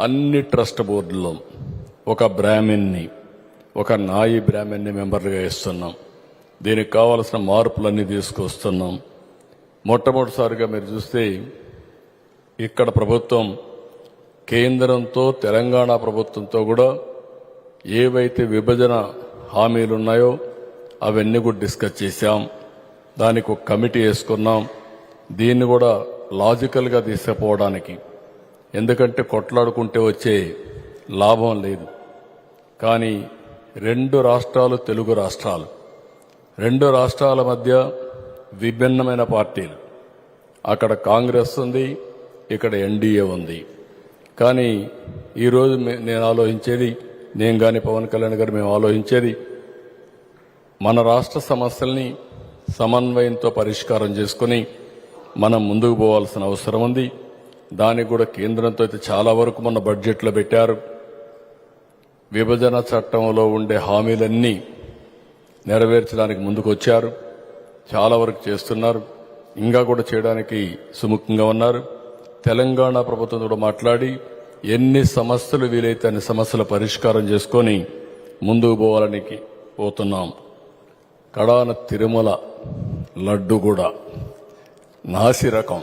అన్ని ట్రస్ట్ బోర్డులో ఒక బ్రాహ్మిన్ని ఒక నాయి బ్రాహ్మణ్ని మెంబర్లుగా ఇస్తున్నాం దీనికి కావలసిన మార్పులన్నీ తీసుకొస్తున్నాం. మొట్టమొదటిసారిగా మీరు చూస్తే ఇక్కడ ప్రభుత్వం కేంద్రంతో తెలంగాణ ప్రభుత్వంతో కూడా ఏవైతే విభజన హామీలు ఉన్నాయో అవన్నీ కూడా డిస్కస్ చేశాం. దానికి ఒక కమిటీ వేసుకున్నాం. దీన్ని కూడా లాజికల్గా తీసుకుపోవడానికి ఎందుకంటే కొట్లాడుకుంటే వచ్చే లాభం లేదు. కానీ రెండు రాష్ట్రాలు తెలుగు రాష్ట్రాలు. రెండు రాష్ట్రాల మధ్య విభిన్నమైన పార్టీలు. అక్కడ కాంగ్రెస్ ఉంది ఇక్కడ ఎన్డీఏ ఉంది. కానీ ఈరోజు నేను ఆలోచించేది నేను కానీ పవన్ కళ్యాణ్ గారు మేము ఆలోచించేది మన రాష్ట్ర సమస్యల్ని సమన్వయంతో పరిష్కారం చేసుకుని మనం ముందుకు పోవాల్సిన అవసరం ఉంది. దానికి కూడా కేంద్రంతో అయితే చాలా వరకు మన బడ్జెట్లో పెట్టారు. విభజన చట్టంలో ఉండే హామీలన్నీ నెరవేర్చడానికి ముందుకు వచ్చారు చాలా వరకు చేస్తున్నారు. ఇంకా కూడా చేయడానికి సుముఖంగా ఉన్నారు. తెలంగాణ ప్రభుత్వం కూడా మాట్లాడి ఎన్ని సమస్యలు వీలైతే అన్ని సమస్యల పరిష్కారం చేసుకొని ముందుకు పోవాలని పోతున్నాం. కడాన తిరుమల లడ్డు కూడా నాసి రకం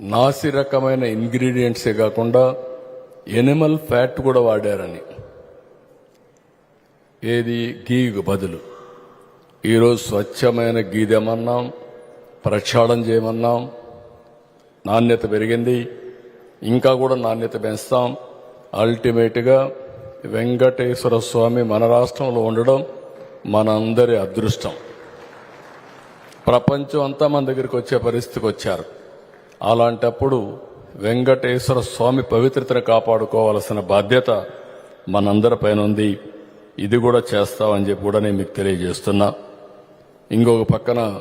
నాసి రకమైన ఇంగ్రీడియంట్సే కాకుండా ఎనిమల్ ఫ్యాట్ కూడా వాడారని. ఏది? గీకు బదులు. ఈరోజు స్వచ్ఛమైన గీదెమన్నాం ప్రక్షాళన చేయమన్నాం. నాణ్యత పెరిగింది. ఇంకా కూడా నాణ్యత పెంచుతాం. అల్టిమేట్గా వెంకటేశ్వర స్వామి మన రాష్ట్రంలో ఉండడం మనందరి అదృష్టం. ప్రపంచం అంతా మన దగ్గరికి వచ్చే పరిస్థితికి వచ్చారు. అలాంటప్పుడు వెంకటేశ్వర స్వామి పవిత్రతను కాపాడుకోవాల్సిన బాధ్యత మనందరి పైన ఉంది. ఇది కూడా చేస్తామని చెప్పి కూడా నేను మీకు తెలియజేస్తున్నా. ఇంకొక పక్కన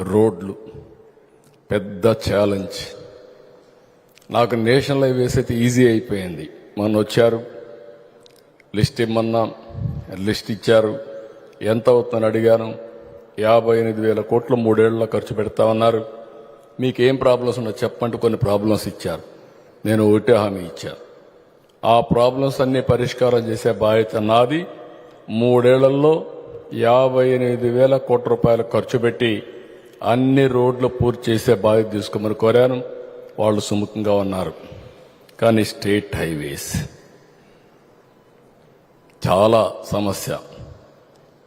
రోడ్లు. పెద్ద ఛాలెంజ్ నాకు నేషనల్ హైవేస్ అయితే ఈజీ అయిపోయింది. మొన్న వచ్చారు. లిస్ట్ ఇమ్మన్నా. లిస్ట్ ఇచ్చారు. ఎంత అవుతుందని అడిగాను. యాభై ఎనిమిది వేల కోట్లు మూడేళ్ళలో ఖర్చు పెడతామన్నారు. మీకు ఏం ప్రాబ్లమ్స్ ఉన్నా చెప్పంటూ కొన్ని ప్రాబ్లమ్స్ ఇచ్చారు. నేను ఒకటే హామీ ఇచ్చాను. ఆ ప్రాబ్లమ్స్ అన్ని పరిష్కారం చేసే బాధ్యత నాది. మూడేళ్ళలో యాభై ఎనిమిది వేల కోట్ల రూపాయలు ఖర్చు పెట్టి అన్ని రోడ్లు పూర్తి చేసే బాధ్యత తీసుకోమని కోరాను. వాళ్ళు సుముఖంగా ఉన్నారు. కానీ స్టేట్ హైవేస్ చాలా సమస్య.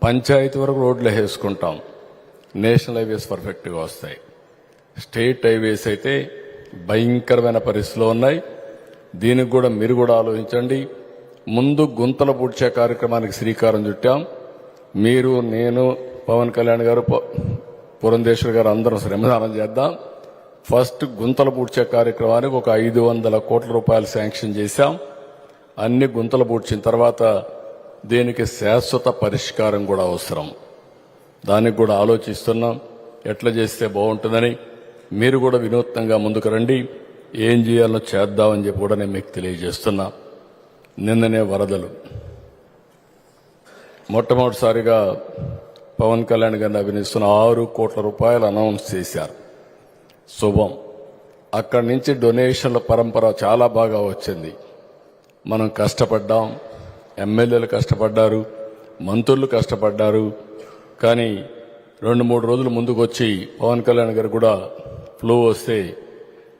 పంచాయతీ వరకు రోడ్లు వేసుకుంటాం. నేషనల్ హైవేస్ పర్ఫెక్ట్గా వస్తాయి. స్టేట్ హైవేస్ అయితే భయంకరమైన పరిస్థితిలో ఉన్నాయి. దీనికి కూడా మీరు కూడా ఆలోచించండి. ముందు గుంతలు పూడ్చే కార్యక్రమానికి శ్రీకారం చుట్టాం. మీరు నేను పవన్ కళ్యాణ్ గారు పురంధేశ్వర్ గారు అందరం శ్రమదానం చేద్దాం. ఫస్ట్ గుంతలు పూడ్చే కార్యక్రమానికి ఒక ఐదు వందల కోట్ల రూపాయలు శాంక్షన్ చేశాం. అన్ని గుంతలు పూడ్చిన తర్వాత దీనికి శాశ్వత పరిష్కారం కూడా అవసరం. దానికి కూడా ఆలోచిస్తున్నాం. ఎట్లా చేస్తే బాగుంటుందని మీరు కూడా వినూత్నంగా ముందుకు రండి. ఏం చేయాలో చేద్దామని చెప్పి కూడా నేను మీకు తెలియజేస్తున్నా. నిన్ననే వరదలు. మొట్టమొదటిసారిగా పవన్ కళ్యాణ్ గారిని అభినయిస్తున్న ఆరు కోట్ల రూపాయలు అనౌన్స్ చేశారు. శుభం. అక్కడి నుంచి డొనేషన్ల పరంపర చాలా బాగా వచ్చింది. మనం కష్టపడ్డాం. ఎమ్మెల్యేలు కష్టపడ్డారు. మంత్రులు కష్టపడ్డారు. కానీ రెండు మూడు రోజులు ముందుకు వచ్చి పవన్ కళ్యాణ్ గారు కూడా ఫ్లో వస్తే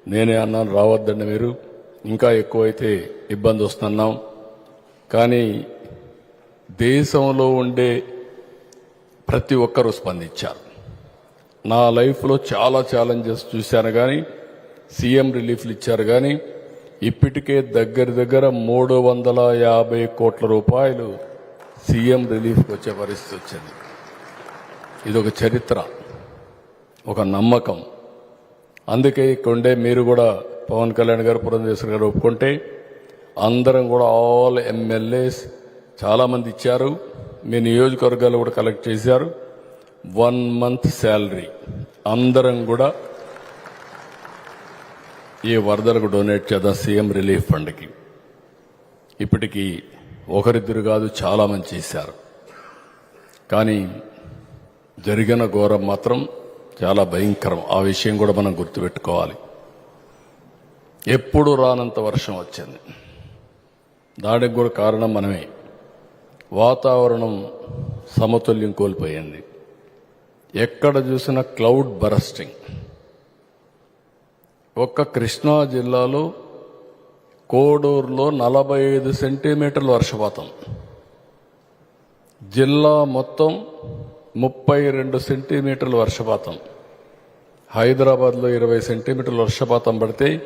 నేనే అన్నాను రావద్దండి మీరు. ఇంకా ఎక్కువైతే ఇబ్బంది వస్తున్నాం కానీ దేశంలో ఉండే ప్రతి ఒక్కరూ స్పందించారు. నా లైఫ్లో చాలా ఛాలెంజెస్ చూశాను కానీ సీఎం రిలీఫ్లు ఇచ్చారు కానీ ఇప్పటికే దగ్గర దగ్గర మూడు వందల యాభై కోట్ల రూపాయలు సీఎం రిలీఫ్కి వచ్చే పరిస్థితి వచ్చింది. ఇది ఒక చరిత్ర ఒక నమ్మకం. అందుకే కొండే మీరు కూడా పవన్ కళ్యాణ్ గారు పురంధేశ్వర్ గారు ఒప్పుకుంటే అందరం కూడా ఆల్ ఎమ్మెల్యేస్ చాలామంది ఇచ్చారు. మీ నియోజకవర్గాలు కూడా కలెక్ట్ చేశారు. వన్ మంత్ శాలరీ అందరం కూడా ఈ వరదలకు డొనేట్ చేద్దాం సీఎం రిలీఫ్ ఫండ్కి. ఇప్పటికీ ఒకరిద్దరు కాదు చాలామంది చేశారు. కానీ జరిగిన ఘోరం మాత్రం చాలా భయంకరం. ఆ విషయం కూడా మనం గుర్తుపెట్టుకోవాలి. ఎప్పుడు రానంత వర్షం వచ్చింది. దానికి కూడా కారణం మనమే. వాతావరణం సమతుల్యం కోల్పోయింది. ఎక్కడ చూసినా క్లౌడ్ బరస్టింగ్. ఒక్క కృష్ణా జిల్లాలో కోడూరులో నలభై ఐదు సెంటీమీటర్ల వర్షపాతం. జిల్లా మొత్తం ముప్పై రెండు సెంటీమీటర్ల వర్షపాతం. హైదరాబాద్లో ఇరవై సెంటీమీటర్ల వర్షపాతం పడితే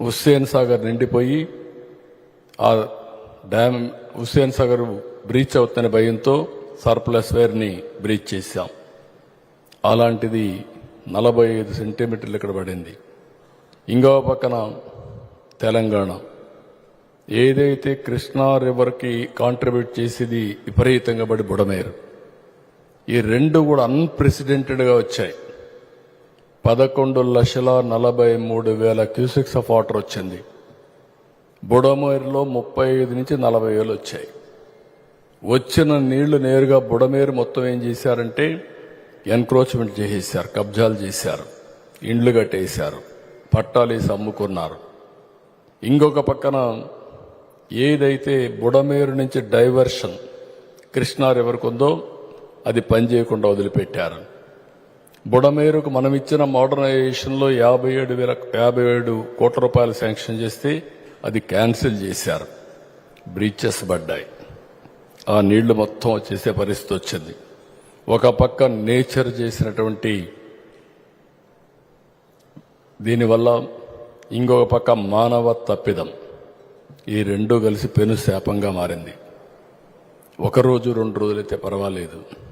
హుస్సేన్ సాగర్ నిండిపోయి ఆ డ్యామ్ హుస్సేన్ సాగర్ బ్రీచ్ అవుతున్న భయంతో సర్ప్లస్ వేర్ని బ్రీచ్ చేశాం. అలాంటిది నలభై ఐదు సెంటీమీటర్లు ఇక్కడ పడింది. ఇంకో పక్కన తెలంగాణ. ఏదైతే కృష్ణా రివర్కి కాంట్రిబ్యూట్ చేసేది విపరీతంగా పడి బుడమేరు. ఈ రెండు కూడా అన్ప్రెసిడెంటెడ్గా వచ్చాయి. పదకొండు లక్షల నలభై మూడు వేల క్యూసెక్స్ ఆఫ్ వాటర్ వచ్చింది. బుడమేరులో ముప్పై ఐదు నుంచి నలభై వేలు వచ్చాయి. వచ్చిన నీళ్ళు నేరుగా బుడమేరు మొత్తం ఏం చేశారంటే ఎన్క్రోచ్మెంట్ చేసేసారు కబ్జాలు చేశారు ఇండ్లు కట్టేశారు పట్టాలేసి అమ్ముకున్నారు. ఇంకొక పక్కన ఏదైతే బుడమేరు నుంచి డైవర్షన్ కృష్ణా రివర్కు ఉందో అది పనిచేయకుండా వదిలిపెట్టారు. బుడమేరుకు మనం ఇచ్చిన మోడర్నైజేషన్లో యాభై ఏడు వేల యాభై ఏడు కోట్ల రూపాయలు శాంక్షన్ చేస్తే అది క్యాన్సిల్ చేశారు. బ్రీచెస్ పడ్డాయి. ఆ నీళ్ళు మొత్తం వచ్చేసే పరిస్థితి వచ్చింది. ఒక పక్క నేచర్ చేసినటువంటి దీనివల్ల ఇంకొక పక్క మానవ తప్పిదం. ఈ రెండు కలిసి పెను శాపంగా మారింది. ఒక రోజు రెండు రోజులైతే పర్వాలేదు.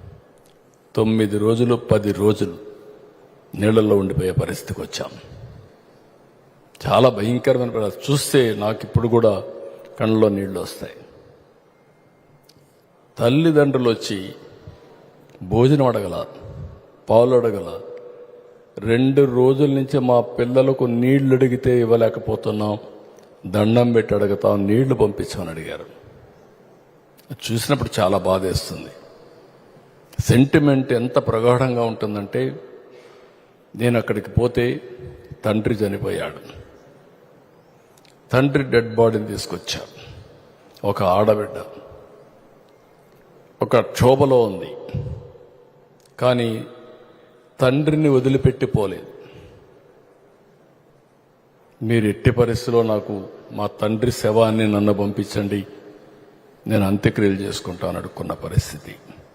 తొమ్మిది రోజులు పది రోజులు నీళ్ళల్లో ఉండిపోయే పరిస్థితికి వచ్చాం. చాలా భయంకరమైన పరిస్థితి. చూస్తే నాకు ఇప్పుడు కూడా కళ్ళలో నీళ్ళు వస్తాయి. తల్లిదండ్రులు వచ్చి భోజనం అడగల పాలు అడగల రెండు రోజుల నుంచి మా పిల్లలకు నీళ్ళు అడిగితే ఇవ్వలేకపోతున్నాం దండం పెట్టి అడుగుతాం నీళ్ళు పంపించమని అడిగారు. చూసినప్పుడు చాలా బాధేస్తుంది. సెంటిమెంట్ ఎంత ప్రగాఢంగా ఉంటుందంటే నేను అక్కడికి పోతే తండ్రి చనిపోయాడు. తండ్రి డెడ్ బాడీని తీసుకొచ్చా. ఒక ఆడబిడ్డ. ఒక క్షోభలో ఉంది. కానీ తండ్రిని వదిలిపెట్టి పోలేదు. మీరు ఎట్టి పరిస్థితిలో నాకు మా తండ్రి శవాన్ని నన్ను పంపించండి. నేను అంత్యక్రియలు చేసుకుంటాను అడుక్కున్న పరిస్థితి.